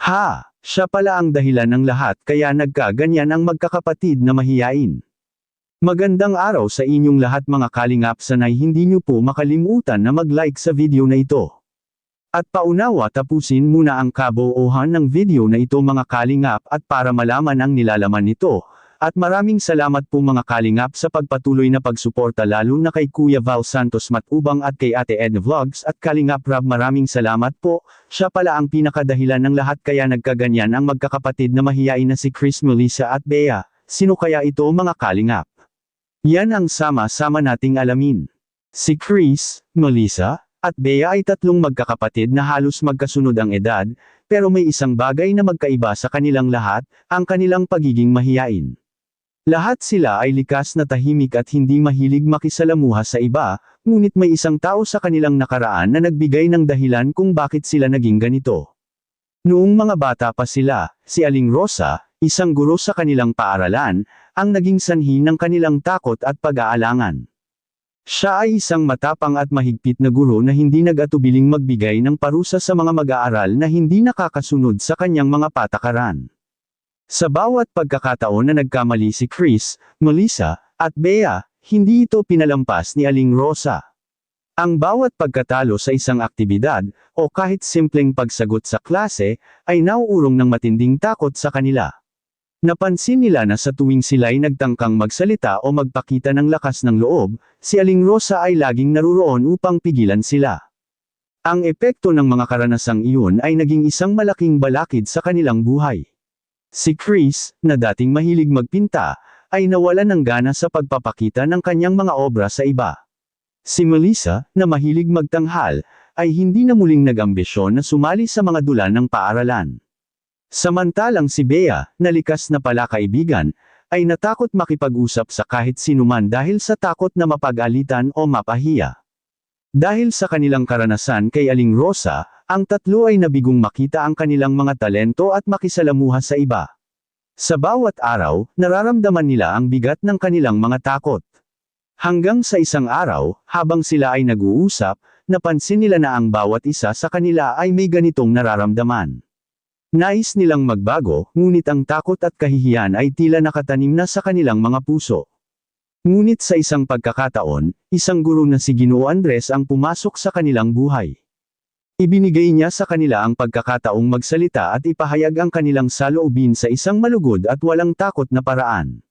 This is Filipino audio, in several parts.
Ha, siya pala ang dahilan ng lahat kaya nagkaganyan ang magkakapatid na mahiyain. Magandang araw sa inyong lahat mga kalingap sanay hindi nyo po makalimutan na mag-like sa video na ito. At paunawa tapusin muna ang kabuuhan ng video na ito mga kalingap at para malaman ang nilalaman nito. At maraming salamat po mga kalingap sa pagpatuloy na pagsuporta lalo na kay Kuya Val Santos Matubang at kay Ate Ed Vlogs at Kalingap Rab maraming salamat po, siya pala ang pinakadahilan ng lahat kaya nagkaganyan ang magkakapatid na mahiyain na si Chris Melissa at Bea, sino kaya ito mga kalingap? Yan ang sama-sama nating alamin. Si Chris, Melissa, at Bea ay tatlong magkakapatid na halos magkasunod ang edad, pero may isang bagay na magkaiba sa kanilang lahat, ang kanilang pagiging mahiyain. Lahat sila ay likas na tahimik at hindi mahilig makisalamuha sa iba, ngunit may isang tao sa kanilang nakaraan na nagbigay ng dahilan kung bakit sila naging ganito. Noong mga bata pa sila, si Aling Rosa, isang guro sa kanilang paaralan, ang naging sanhi ng kanilang takot at pag-aalangan. Siya ay isang matapang at mahigpit na guro na hindi nag-atubiling magbigay ng parusa sa mga mag-aaral na hindi nakakasunod sa kanyang mga patakaran. Sa bawat pagkakataon na nagkamali si Chris, Melissa, at Bea, hindi ito pinalampas ni Aling Rosa. Ang bawat pagkatalo sa isang aktibidad, o kahit simpleng pagsagot sa klase, ay nauurong ng matinding takot sa kanila. Napansin nila na sa tuwing sila'y nagtangkang magsalita o magpakita ng lakas ng loob, si Aling Rosa ay laging naruroon upang pigilan sila. Ang epekto ng mga karanasang iyon ay naging isang malaking balakid sa kanilang buhay. Si Chris, na dating mahilig magpinta, ay nawalan ng gana sa pagpapakita ng kanyang mga obra sa iba. Si Melissa, na mahilig magtanghal, ay hindi na muling nag-ambisyon na sumali sa mga dula ng paaralan. Samantalang si Bea, na likas na pala kaibigan, ay natakot makipag-usap sa kahit sinuman dahil sa takot na mapag-alitan o mapahiya. Dahil sa kanilang karanasan kay Aling Rosa, ang tatlo ay nabigong makita ang kanilang mga talento at makisalamuha sa iba. Sa bawat araw, nararamdaman nila ang bigat ng kanilang mga takot. Hanggang sa isang araw, habang sila ay nag-uusap, napansin nila na ang bawat isa sa kanila ay may ganitong nararamdaman. Nais nilang magbago, ngunit ang takot at kahihiyan ay tila nakatanim na sa kanilang mga puso. Ngunit sa isang pagkakataon, isang guro na si Ginoo Andres ang pumasok sa kanilang buhay. Ibinigay niya sa kanila ang pagkakataong magsalita at ipahayag ang kanilang saloobin sa isang malugod at walang takot na paraan.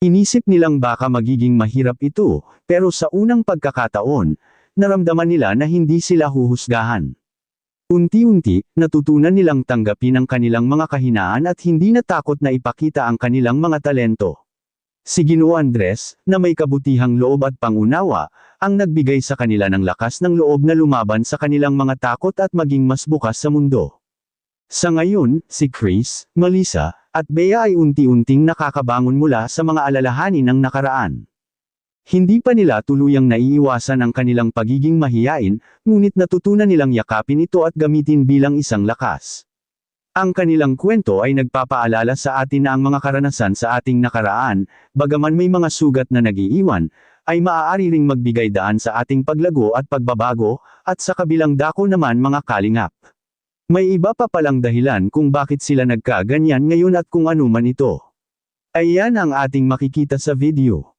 Inisip nilang baka magiging mahirap ito, pero sa unang pagkakataon, naramdaman nila na hindi sila huhusgahan. Unti-unti, natutunan nilang tanggapin ang kanilang mga kahinaan at hindi natakot na ipakita ang kanilang mga talento. Si Ginoo Andres, na may kabutihang loob at pangunawa, ang nagbigay sa kanila ng lakas ng loob na lumaban sa kanilang mga takot at maging mas bukas sa mundo. Sa ngayon, si Chris, Melissa, at Bea ay unti-unting nakakabangon mula sa mga alalahanin ng nakaraan. Hindi pa nila tuluyang naiiwasan ang kanilang pagiging mahiyain, ngunit natutunan nilang yakapin ito at gamitin bilang isang lakas. Ang kanilang kwento ay nagpapaalala sa atin na ang mga karanasan sa ating nakaraan, bagaman may mga sugat na nagiiwan, ay maaari ring magbigay daan sa ating paglago at pagbabago, at sa kabilang dako naman mga kalingap. May iba pa palang dahilan kung bakit sila nagkaganyan ngayon at kung ano man ito. Ayan ang ating makikita sa video.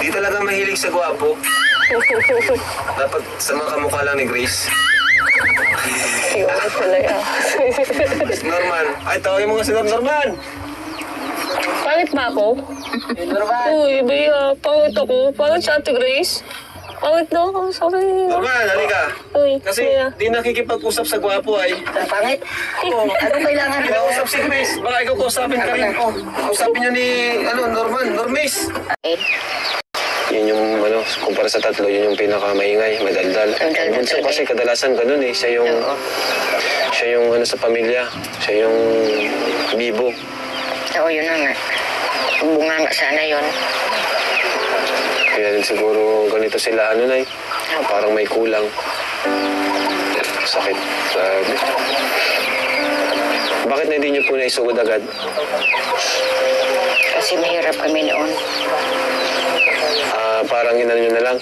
Di talaga mahilig sa gwapo. Dapat sa mga kamukha lang ni Grace. Iwan talaga. Norman. Ay, tawagin mo nga si Norman. Pangit ba ako? Norman. Uy, Bea, pangit ako. Pangit si Ate Grace. Pangit na ako, sorry. Norman, halika. Uy, Kasi Bea. di nakikipag-usap sa gwapo ay. Pangit? Oo. Anong kailangan mo? Kinausap si Grace. Baka ikaw kausapin ka rin. Oh, kausapin niyo ni, ano, Norman, Normis. Eh, Yun yung, ano, kumpara sa tatlo, yun yung pinakamaingay, madaldal. Ang daldal Bunso talaga. kasi kadalasan ganun eh. Siya yung, Oo. siya yung, ano, sa pamilya. Siya yung bibo. Oo, yun na nga. Bunga nga sana yun. Kaya din siguro ganito sila, ano na Parang may kulang. Sakit. Grabe. Bakit na hindi niyo po naisugod agad? Kasi mahirap kami noon. Ah, parang inano nyo na lang,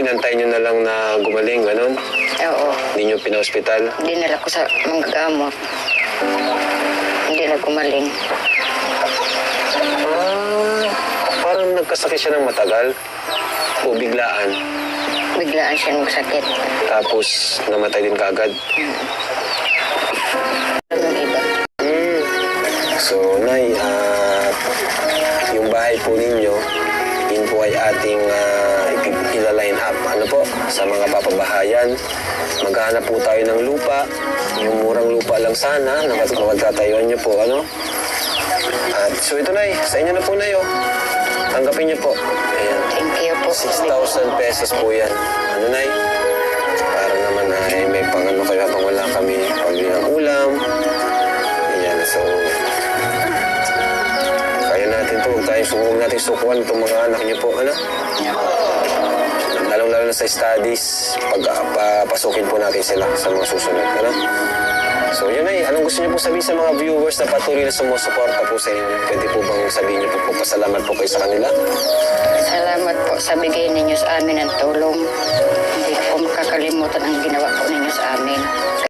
inantay nyo na lang na gumaling, ganun. Oo. Hindi nyo pina-hospital. Dinala ko sa manggagamot. Hindi na gumaling. Ah, parang nagkasakit siya ng matagal. O biglaan. Biglaan siya magsakit. Tapos namatay din kagad. Hmm. So, Nay, ah, yung bahay po ninyo, yun po ay ating uh, Sa mga papabahayan. Maghanap po tayo ng lupa. Yung murang lupa lang sana. na Magtatayuan nyo po, ano? At so ito, Nay. Sa inyo na po, Nay, oh. Tanggapin niyo po. Ayan. Thank you po. 6,000 pesos po yan. Ano, Nay? Para naman ay may pangano kayo habang wala kami pambili ng ulam. Ayan, so... Kaya natin to. Huwag tayo huwag natin sukuan itong mga anak niyo po. Ano? Lalong-lalo na sa studies, pag ah, papasukin po natin sila sa mga susunod. Ano? So yun ay, anong gusto niyo po sabihin sa mga viewers na patuloy na sumusuporta po sa inyo? Pwede po bang sabihin niyo po po pasalamat po kayo sa kanila? Salamat po sa bigay ninyo sa amin ng tulong. Hindi ko makakalimutan ang ginawa po ninyo sa amin.